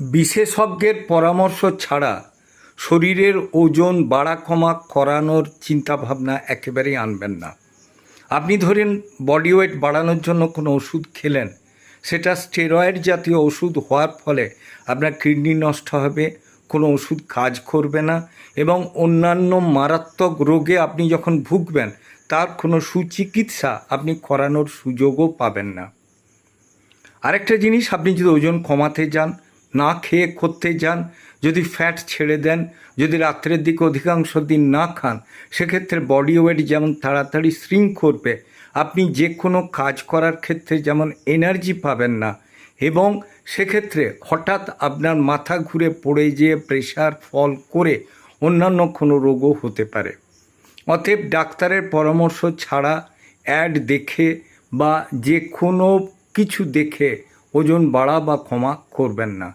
বিশেষজ্ঞের পরামর্শ ছাড়া শরীরের ওজন বাড়া কমা করানোর চিন্তাভাবনা একেবারেই আনবেন না। আপনি ধরেন, বডি ওয়েট বাড়ানোর জন্য কোনো ওষুধ খেলেন, সেটা স্টেরয়েড জাতীয় ওষুধ হওয়ার ফলে আপনার কিডনি নষ্ট হবে, কোনো ওষুধ কাজ করবে না এবং অন্যান্য মারাত্মক রোগে আপনি যখন ভুগবেন, তার কোনো সুচিকিৎসা আপনি করানোর সুযোগও পাবেন না। আরেকটা জিনিস, আপনি যদি ওজন কমাতে যান না খেয়ে করতে যান, যদি ফ্যাট ছেড়ে দেন, যদি রাত্রের দিকে অধিকাংশ দিন না খান, সেক্ষেত্রে বডি ওয়েট যেমন তাড়াতাড়ি শ্রিঙ্ক করবে। আপনি যে কোনো কাজ করার ক্ষেত্রে যেমন এনার্জি পাবেন না, এবং সেক্ষেত্রে হঠাৎ আপনার মাথা ঘুরে পড়ে যেয়ে প্রেশার ফল করে অন্যান্য কোনো রোগও হতে পারে। অতএব ডাক্তারের পরামর্শ ছাড়া অ্যাড দেখে বা যে কোনো কিছু দেখে ওজন বাড়া বা ক্ষমা করবেন না।